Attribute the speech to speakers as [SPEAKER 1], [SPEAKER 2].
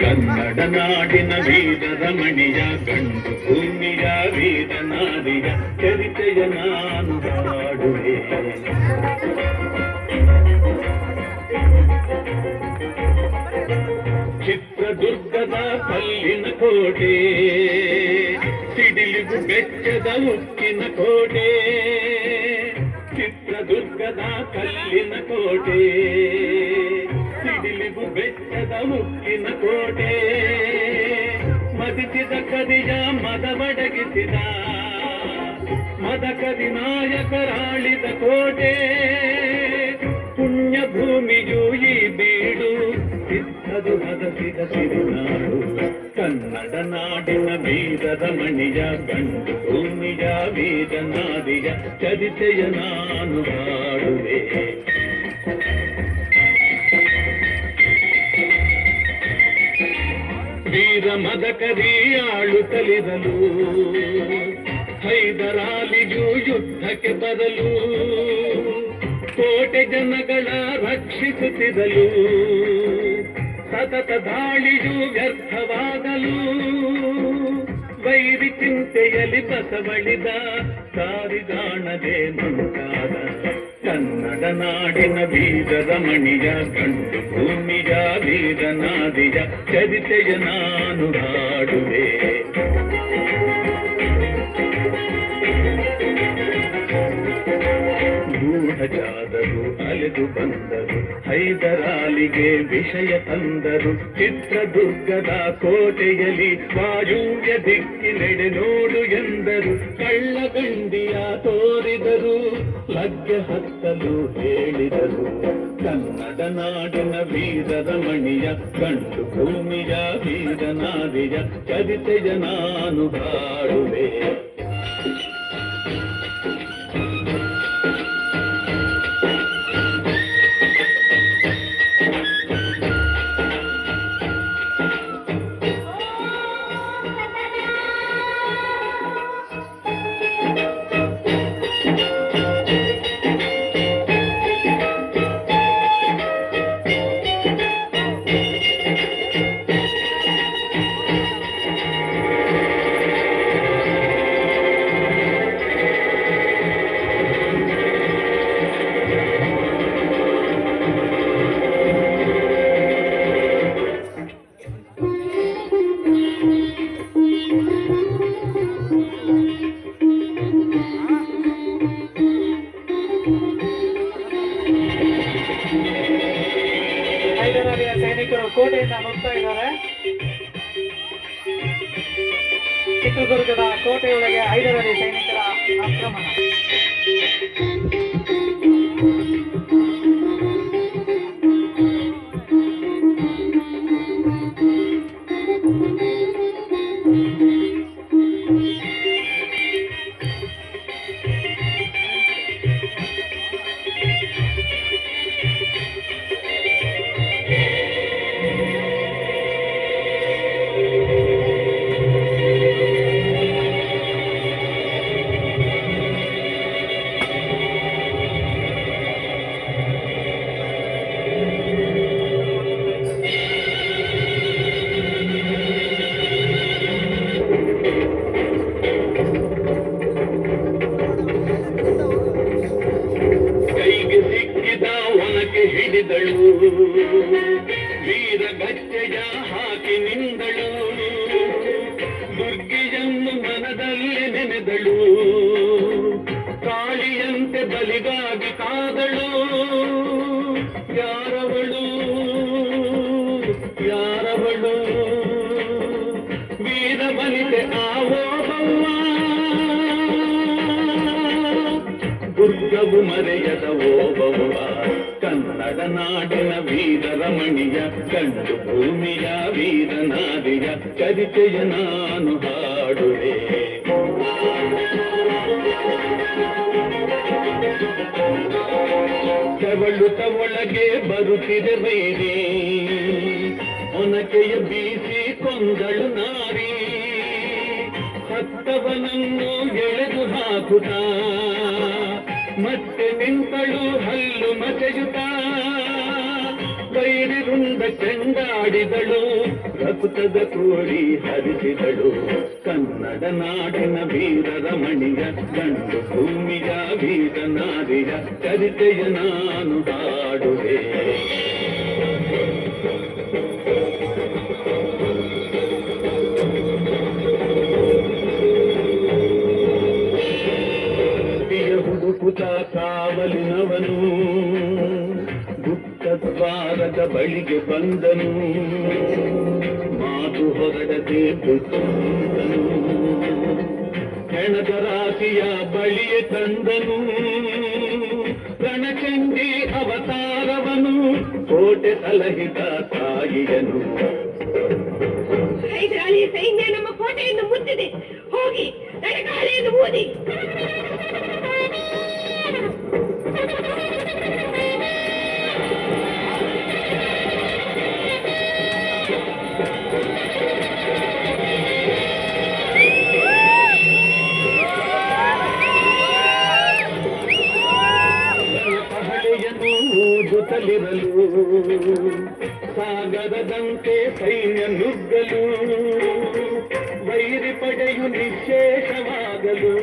[SPEAKER 1] ಕನ್ನಡ ನಾಡಿನ ವೀರ ರಮಣಿಯ ಗಂಡು ಭೂಮಿಯ ವೀರ ನಾರಿಯ ಚರಿತೆಯ ನಾನು ಹಾಡುವೆ ಚಿತ್ರದುರ್ಗದ ಕಲ್ಲಿನ ಕೋಟೆ ಸಿಡಿಲಿಗು ಬೆಚ್ಚದ ಉಕ್ಕಿನ ಕೋಟೆ ಚಿತ್ರದುರ್ಗದ ಕಲ್ಲಿನ ಕೋಟೆ ಸಿಡಿಲಿಗು ಬೆಚ್ಚದ ಮುಕ್ಕಿನ ಕೋಟೆ. ಮದಿಸಿದ ಕದಿಯ ಮದವಡಗಿಸಿದ ಮದ ಕದಿ ನಾಯಕರಾಳಿದ ಕೋಟೆ. ಪುಣ್ಯ ಭೂಮಿಯು ಈ ಬೀಡು ಸಿದ್ಧದು ಮದಸಿದ ಸಿರಿನಾಡು. ಕನ್ನಡ ನಾಡಿನ ಬೀದದ ಮಣಿಯ ಗಂಡು ಭೂಮಿಯ ಬೀದ ನಾದಿಯ ಚರಿತೆಯ ನಾನು ಹಾಡುವೆ. ವೀರ ಮದಕರಿ ಆಳುತ್ತಲಿರಲು ಹೈದರಾಲಿಗೂ ಯುದ್ಧಕ್ಕೆ ಬರಲು ಕೋಟೆ ಜನಗಳ ರಕ್ಷಿಸುತ್ತಿರಲು ಸತತ ದಾಳಿಯು ವ್ಯರ್ಥವಾಗಲು ವೈರಿ ಚಿಂತೆಯಲ್ಲಿ ಬಸವಳಿದ ಸಾರಿಗಾಣದೆ ಮುಂತಾದ ಕನ್ನಡ ನಾಡಿನ ಬೀಜದ ಮಣಿಯ ಕಂಡು ಭೂಮಿಯ ಬೀಜ ನಾದಿಯ ಚರಿತೆಯ ನಾನು ಹಾಡುವೆ. ಗೂಢಜಾದರು, ಅಲೆದು ಬಂದರು, ಹೈದರಾಲಿಗೆ ವಿಷಯ ತಂದರು, ಚಿತ್ರದುರ್ಗದ ಕೋಟೆಯಲ್ಲಿ ವಾಯುವ್ಯ ದಿಕ್ಕಿನೆಡೆ ನೋಡು ಎಂದರು ಕಳ್ಳಗಂಡಿಯ ತೋರಿದರು, ಲಗ್ಗೆ ಹತ್ತಲು ಹೇಳಿದರು. ಕನ್ನಡ ನಾಡಿನ ವೀರದ ಮಣಿಯ ಕಂಡು ಭೂಮಿಯ ವೀರ ನಾರಿಯ ಚರಿತೆಯ ನಾನು ಹಾಡುವೆ.
[SPEAKER 2] ಹೈದರಾಲಿಯ ಸೈನಿಕರು ಕೋಟೆಯಿಂದ ನುಗ್ತಾ ಇದ್ದಾರೆ ಚಿತ್ರದುರ್ಗದ ಕೋಟೆಯೊಳಗೆ ಹೈದರಾಲಿ ಸೈನಿಕರ ಆಕ್ರಮಣ
[SPEAKER 1] ಕೈಗೆ ಒನಕೆ ಹಿಡಿದಳು. ವೀರ ಗಚ್ಚೆಯ ಹಾಕಿ ನಿಂದಳು. ದುರ್ಗಿಯನ್ನು ಮನದಲ್ಲಿ ನೆನೆದಳು. ದುರ್ಗವು ಮರೆಯದ ಓಬವ ಕನ್ನಡ ನಾಡಿನ ವೀರ ರಮಣಿಯ, ಕಂಡು ಭೂಮಿಯ ವೀರ ನಾರಿಯ, ಚರಿತೆಯ ನಾನು ಹಾಡುವೆ. ಕವಳುತ ಒಳಗೆ ಬರುತ್ತಿದೆ ಬೇರೆ ಒನಕೆಯ ಬೀಸಿ ಕೊಂದಳು ನಾರಿ. ಹತ್ತವನನ್ನು ಎಳೆದು ಹಾಕುತ್ತ. ಮತ್ತೆ ನಿಂತಳು ಹಲ್ಲು ಮತೆಯುತ್ತ ವೈರಿರುಂದ ಚೆಂಡಾಡಿದಳು ರಕ್ತದ ಕೋಳಿ ಹರಿಸಿದಳು. ಕನ್ನಡ ನಾಡಿನ ವೀರರ ಮಣಿಯ, ಗಂಡು ಭೂಮಿಯ ವೀರ ನಾರಿಯ, ಚರಿತೆಯ ನಾನು ಹಾಡುವೆ. ಹುಡುಕುತ ಕಾವಲಿನವನು ಗುಪ್ತ ದ್ವಾರದ ಬಳಿಗೆ ಬಂದನು. ಮಾತು ಹೊರಡದೆ ಬಿಟ್ಟನು ಹೆಣದ ರಾಶಿಯ ಬಳಿಯೇ ತಂದನು. ಪ್ರಣಚಂಡಿ ಅವತಾರವನು. ಕೋಟೆ ಸಲಹಿತ ತಾಯಿಯನು.
[SPEAKER 3] ಸೈನ್ಯ ನಮ್ಮ ಕೋಟೆಯನ್ನು ಮುತ್ತಿದೆ ಹೋಗಿ ನಡಗಾಳೆಯನ್ನು
[SPEAKER 1] ಊದುತ್ತಲಿರಲು ಸಾಗರದಂತೆ ಸೈನ್ಯ ನುಗ್ಗಲು ವೈರಿ ಪಡೆಯು ನಿಶೇಷವಾಗಲು